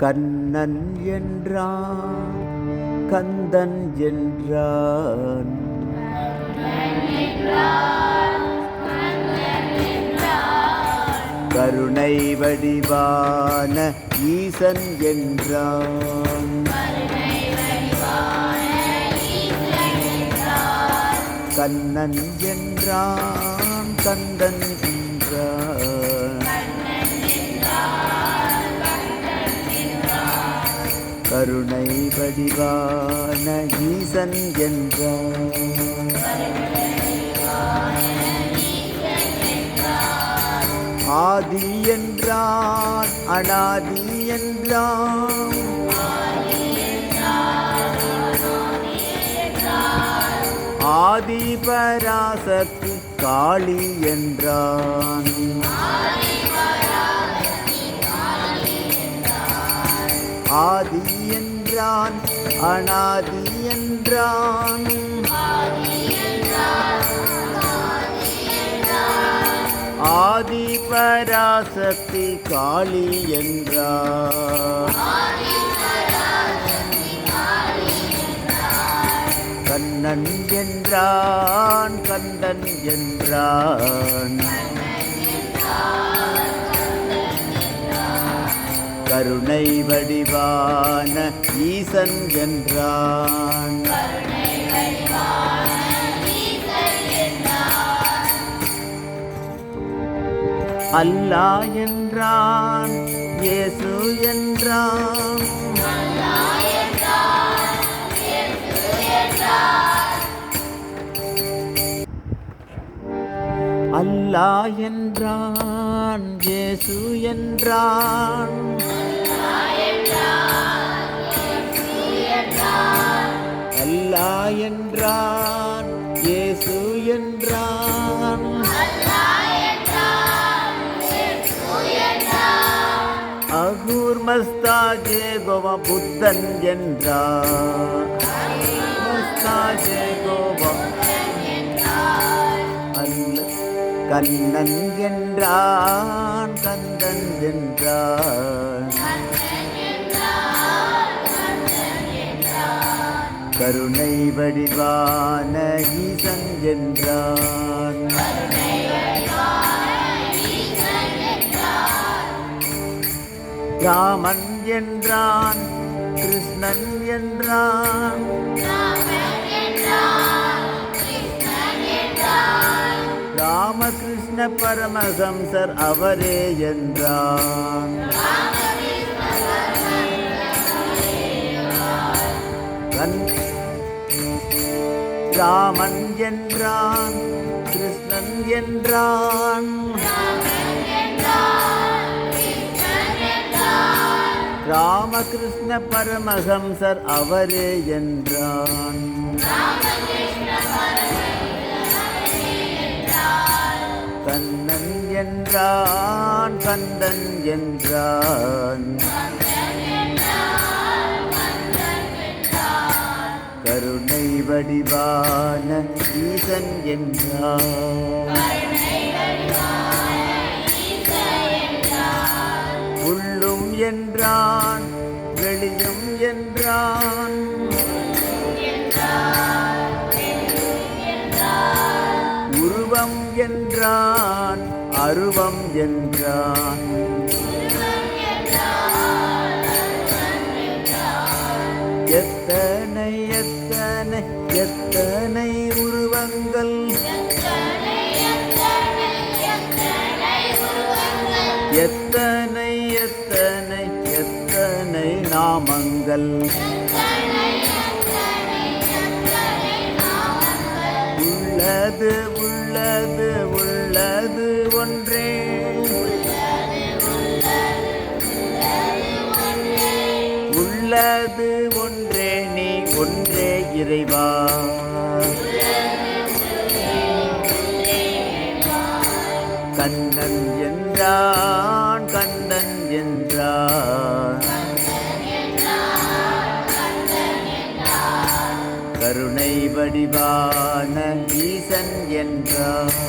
கண்ணன் என்றான் கந்தன் என்றான். கருணை வடிவான ஈசன் என்றான். கண்ணன் என்றான் கந்தன் கருணை வடிவான ஈசன் என்றான் ஆதி என்றான் அனாதி என்றான். ஆதி பராசக்தி காளி என்றான். ஆதி என்றான் அனாதி என்றான். ஆதி பராசக்தி காளி என்றார் கண்ணன் என்றான் கந்தன் என்றான். கருணை வடிவான ஈசன் என்றான். அல்லா என்றான் இயேசு என்றான். அல்லா என்றான் இயேசு என்றான். என்றான். அகூர் மஸ்தாஜே கோவா புத்தன் என்றான். மஸ்தாஜே கோவா அல்ல கண்ணன் என்றான். கந்தன் கருணை வடிவான ஈசன் என்றான் ராமன் என்றான் கிருஷ்ணன் என்றான். ராமகிருஷ்ண பரமஹம்சர் அவரே என்றான் கண் ராமன் என்றான் கிருஷ்ணன் என்றான். ராமகிருஷ்ண பரமஹம்சர் அவரே என்றான். கண்ணன் என்றான் கந்தன் என்றான். கருணை வடிவான ஈசன் என்றான் உள்ளும் என்றான் வெளியும் என்றான். உருவம் என்றான் அருவம் என்றான். எத்தனை எத்தனை எத்தனை உருவங்கள்? எத்தனை எத்தனை எத்தனை நாமங்கள்? உள்ளது உள்ளது இறைவா. கண்ணன் என்றான் கண்ணன் என்றான். கருணை வடிவான ஈசன் என்றான்.